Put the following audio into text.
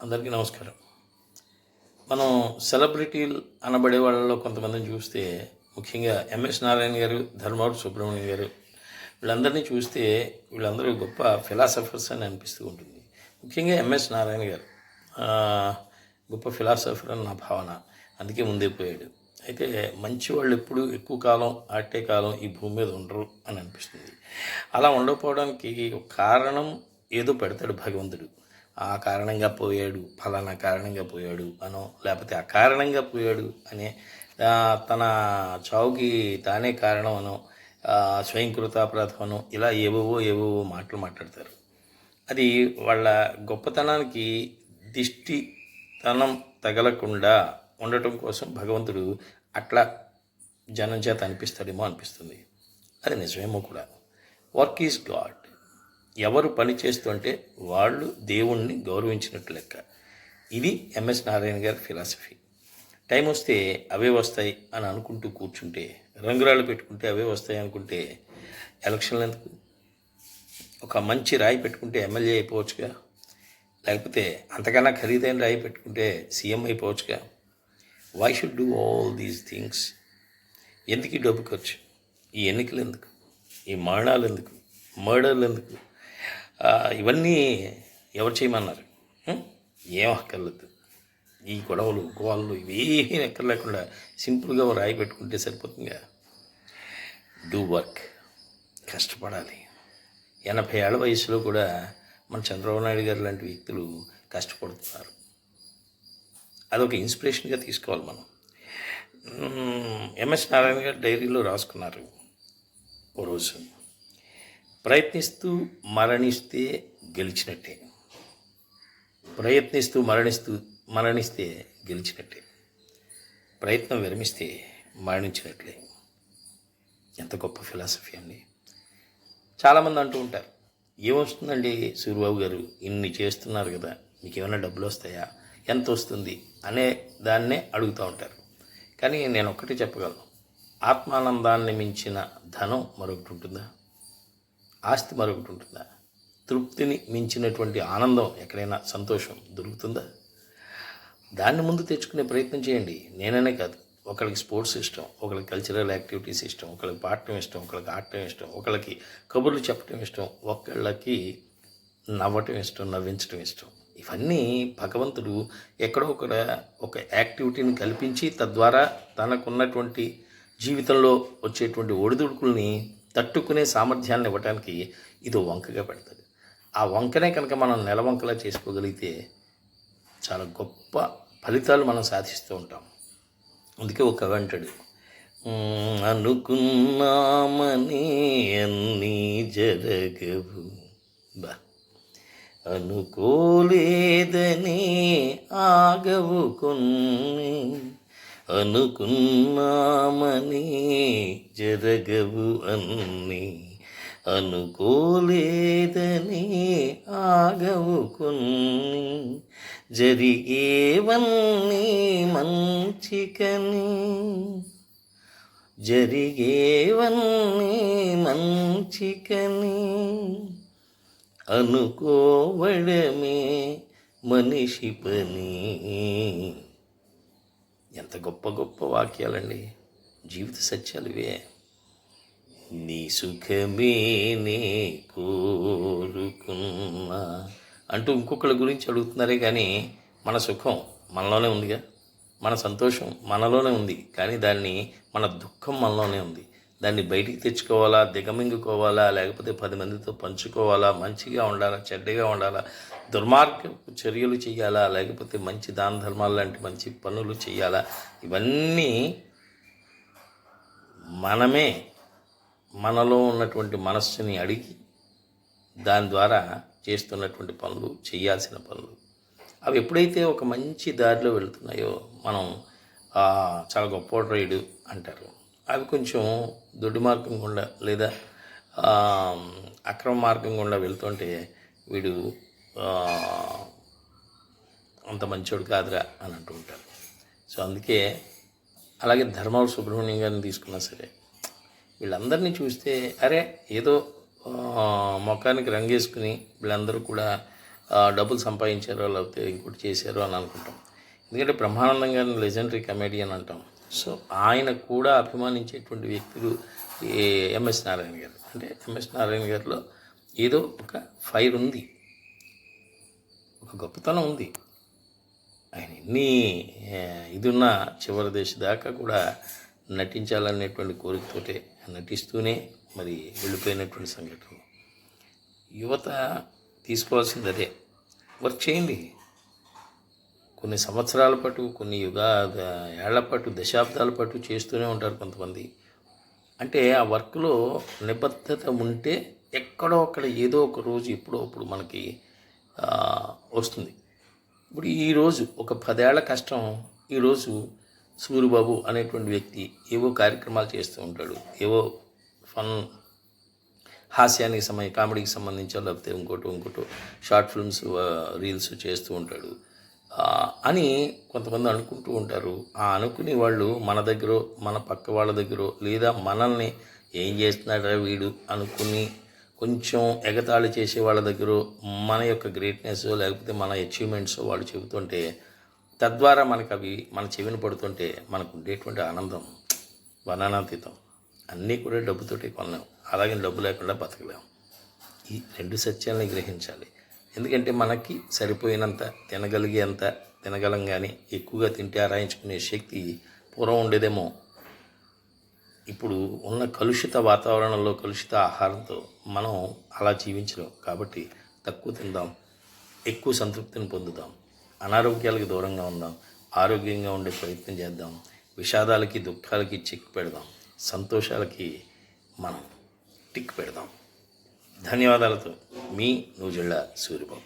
అందరికీ నమస్కారం. మనం సెలబ్రిటీలు అనబడే వాళ్ళలో కొంతమందిని చూస్తే ముఖ్యంగా ఎంఎస్ నారాయణ గారు ధర్మవరం సుబ్రహ్మణ్యం గారు వీళ్ళందరినీ చూస్తే వీళ్ళందరూ గొప్ప ఫిలాసఫర్స్ అని అనిపిస్తూ ఉంటుంది. ముఖ్యంగా ఎంఎస్ నారాయణ గారు గొప్ప ఫిలాసఫర్ అని నా భావన. అందుకే ముందే పోయాడు. అయితే మంచి వాళ్ళు ఎప్పుడు ఎక్కువ కాలం ఆటే కాలం ఈ భూమి మీద ఉండరు అని అనిపిస్తుంది. అలా ఉండకపోవడానికి కారణం ఏదో పెడతాడు భగవంతుడు. ఆ కారణంగా పోయాడు ఫలానా కారణంగా పోయాడు అనో లేకపోతే ఆ కారణంగా పోయాడు అనే తన చావుకి తానే కారణం అనో ఆ, స్వయంకృతాపరాధం అనో ఇలా ఏవేవో ఏవేవో మాటలు మాట్లాడతారు. అది వాళ్ళ గొప్పతనానికి దిష్టితనం తగలకుండా ఉండటం కోసం భగవంతుడు అట్లా జనం చేత అనిపిస్తాడేమో అనిపిస్తుంది. అది నిజమేమో కూడా వర్క్ ఈజ్ గాడ్. ఎవరు పని చేస్తుంటే వాళ్ళు దేవుణ్ణి గౌరవించినట్టు లెక్క. ఇది ఎంఎస్ నారాయణ గారి ఫిలాసఫీ టైం వస్తే అవే వస్తాయి అని అనుకుంటూ కూర్చుంటే రంగురాళ్ళు పెట్టుకుంటే అవే వస్తాయి అనుకుంటే ఎలక్షన్లు ఎందుకు? ఒక మంచి రాయి పెట్టుకుంటే ఎమ్మెల్యే అయిపోవచ్చుగా? లేకపోతే అంతకన్నా ఖరీదైన రాయి పెట్టుకుంటే CM అయిపోవచ్చుగా? Why should do all these things ఎందుకు ఈ డబ్బు ఖర్చు? ఈ ఎన్నికలు ఎందుకు? ఈ మరణాలు ఎందుకు? మర్డర్లు ఎందుకు? ఇవన్నీ ఎవరు చేయమన్నారు? ఏం అక్కర్లేదు. ఈ గొడవలు గోళ్ళు ఇవేమీ ఎక్కర్లేకుండా సింపుల్గా రాయి పెట్టుకుంటే సరిపోతుందిగా. Do work. కష్టపడాలి. ఎనభై ఏళ్ళ వయసులో కూడా మన చంద్రబాబు నాయుడు గారు లాంటి వ్యక్తులు కష్టపడుతున్నారు. అదొక ఇన్స్పిరేషన్గా తీసుకోవాలి మనం. ఎంఎస్ నారాయణ గారు డైరీలో రాసుకున్నారు ఓ రోజు. ప్రయత్నిస్తూ మరణిస్తే గెలిచినట్టే. ప్రయత్నిస్తూ మరణిస్తూ మరణిస్తే గెలిచినట్టే. ప్రయత్నం విరమిస్తే మరణించినట్లే. ఎంత గొప్ప ఫిలాసఫీ అండి. చాలామంది అంటూ ఉంటారు ఏమొస్తుందండి సూర్యబాబు గారు? ఇన్ని చేస్తున్నారు కదా మీకు ఏమైనా డబ్బులు వస్తాయా? ఎంత వస్తుంది? అనే దాన్నే అడుగుతూ ఉంటారు. కానీ నేను ఒక్కటి చెప్పగలను ఆత్మానందాన్ని మించిన ధనం మరొకటి ఉంటుందా? ఆస్తి మరొకటి ఉంటుందా? తృప్తిని మించినటువంటి ఆనందం ఎక్కడైనా సంతోషం దొరుకుతుందా? దాన్ని ముందు తెచ్చుకునే ప్రయత్నం చేయండి. నేననే కాదు. ఒకరికి స్పోర్ట్స్ ఇష్టం ఒకరికి కల్చరల్ యాక్టివిటీస్ ఇష్టం ఒకరికి పాడటం ఇష్టం ఒకరికి ఆడటం ఇష్టం ఒకరికి కబుర్లు చెప్పడం ఇష్టం ఒకళ్ళకి నవ్వటం ఇష్టం నవ్వించడం ఇష్టం. ఇవన్నీ భగవంతుడు ఎక్కడో ఒక ఒక యాక్టివిటీని కల్పించి తద్వారా తనకున్నటువంటి జీవితంలో వచ్చేటువంటి ఒడిదుడుకుల్ని తట్టుకునే సామర్థ్యాన్ని ఇవ్వడానికి ఇది వంకగా పెడుతుంది ఆ వంకనే కనుక మనం నెలవంకలా చేసుకోగలిగితే చాలా గొప్ప ఫలితాలు మనం సాధిస్తూ ఉంటాం. అందుకే ఒక వెంటడు అనుకున్నామని అన్నీ జరగవు. బా అనుకోలేదని ఆగవు కొన్ని. అనుకున్నామని జరగవు అన్ని. అనుకోలేదని ఆగవు కొన్ని. జరిగేవన్నీ మంచికని. జరిగేవన్నీ మంచికని. అనుకోవడమే మనిషి పని. ఎంత గొప్ప గొప్ప వాక్యాలండి. జీవిత సత్యాలు ఇవే. నీ సుఖమే నే కోరుకున్నా అంటూ ఇంకొకళ్ళ గురించి అడుగుతున్నారే కానీ మన సుఖం మనలోనే ఉందిగా. మన సంతోషం మనలోనే ఉంది కానీ దాన్ని మన దుఃఖం మనలోనే ఉంది. దాన్ని బయటికి తెచ్చుకోవాలా దిగమింగుకోవాలా లేకపోతే పది మందితో పంచుకోవాలా మంచిగా ఉండాలా చెడ్డగా ఉండాలా దుర్మార్గ చర్యలు చేయాలా లేకపోతే మంచి దాన ధర్మాలు లాంటి మంచి పనులు చేయాలా ఇవన్నీ మనమే మనలో ఉన్నటువంటి మనస్సుని అడిగి దాని ద్వారా చేస్తున్నటువంటి పనులు చేయాల్సిన పనులు. అవి ఎప్పుడైతే ఒక మంచి దారిలో వెళుతున్నాయో మనం చాలా గొప్ప రైడు అంటారు. అవి కొంచెం దొడ్డు మార్గం గుండా లేదా అక్రమ మార్గం గుండా వెళ్తుంటే వీడు అంత మంచోడు కాదురా అని అంటూ ఉంటారు. సో అందుకే అలాగే ధర్మవర సుబ్రహ్మణ్యం గారిని తీసుకున్నా సరే వీళ్ళందరినీ చూస్తే అరే ఏదో ఆ, ముఖానికి రంగేసుకుని వీళ్ళందరూ కూడా డబ్బులు సంపాదించారో లేకపోతే ఇంకోటి చేశారో అని అనుకుంటాం. ఎందుకంటే బ్రహ్మానందం గారిని లెజెండరీ కమెడియన్ అంటాం. సో ఆయన కూడా అభిమానించేటువంటి వ్యక్తులు ఎంఎస్ నారాయణ గారు. అంటే ఎంఎస్ నారాయణ గారిలో ఏదో ఒక ఫైర్ ఉంది. ఒక గొప్పతనం ఉంది. ఆయన ఎన్ని ఆ, ఇది ఉన్న చివరి దశ దాకా కూడా నటించాలనేటువంటి కోరికతోటే నటిస్తూనే మరి వెళ్ళిపోయినటువంటి సంఘటన. యువత తీసుకోవాల్సింది అదే. వర్క్ చేయండి. కొన్ని సంవత్సరాల పాటు కొన్ని యుగా ఏళ్ళ పాటు దశాబ్దాల పాటు చేస్తూనే ఉంటారు కొంతమంది. అంటే ఆ వర్క్లో నిబద్ధత ఉంటే ఎక్కడో అక్కడ ఏదో ఒక రోజు ఎప్పుడో అప్పుడు మనకి వస్తుంది. ఇప్పుడు ఈరోజు ఒక పదేళ్ళ కష్టం ఈరోజు సూరిబాబు అనేటువంటి వ్యక్తి ఏవో కార్యక్రమాలు చేస్తూ ఉంటాడు ఏవో ఫన్ హాస్యానికి సంబంధించి కామెడీకి సంబంధించో లేకపోతే ఇంకోటి ఇంకోటి షార్ట్ ఫిల్మ్స్ రీల్స్ చేస్తూ ఉంటాడు. అని కొంతమంది అనుకుంటూ ఉంటారు. ఆ అనుకునే వాళ్ళు మన దగ్గర మన పక్క వాళ్ళ దగ్గర లేదా మనల్ని ఏం చేస్తున్నాడా వీడు అనుకుని కొంచెం ఎగతాళి చేసే వాళ్ళ దగ్గర మన యొక్క గ్రేట్నెస్ లేకపోతే మన అచీవ్మెంట్స్ వాళ్ళు చెబుతుంటే తద్వారా మనకు అవి మన చెవిన పడుతుంటే మనకు ఉండేటువంటి ఆనందం వర్ణనాతీతం అన్నీ కూడా డబ్బుతోటే కొన్నాం అలాగే డబ్బు లేకుండా బతకలేము ఈ రెండు సత్యాలని గ్రహించాలి. ఎందుకంటే మనకి సరిపోయినంత తినగలిగేంత తినగలం కానీ ఎక్కువగా తింటే ఆరాయించుకునే శక్తి పూర్వం ఉండేదేమో. ఇప్పుడు ఉన్న కలుషిత వాతావరణంలో కలుషిత ఆహారంతో మనం అలా జీవించలేం. కాబట్టి తక్కువ తిందాం ఎక్కువ సంతృప్తిని పొందుదాం అనారోగ్యాలకు దూరంగా ఉందాం ఆరోగ్యంగా ఉండే ప్రయత్నం చేద్దాం విషాదాలకి దుఃఖాలకి చిక్కు పెడదాం సంతోషాలకి మనం టిక్ పెడదాం. ధన్యవాదాలతో మీ నూజిళ్ళ సూర్యబాబు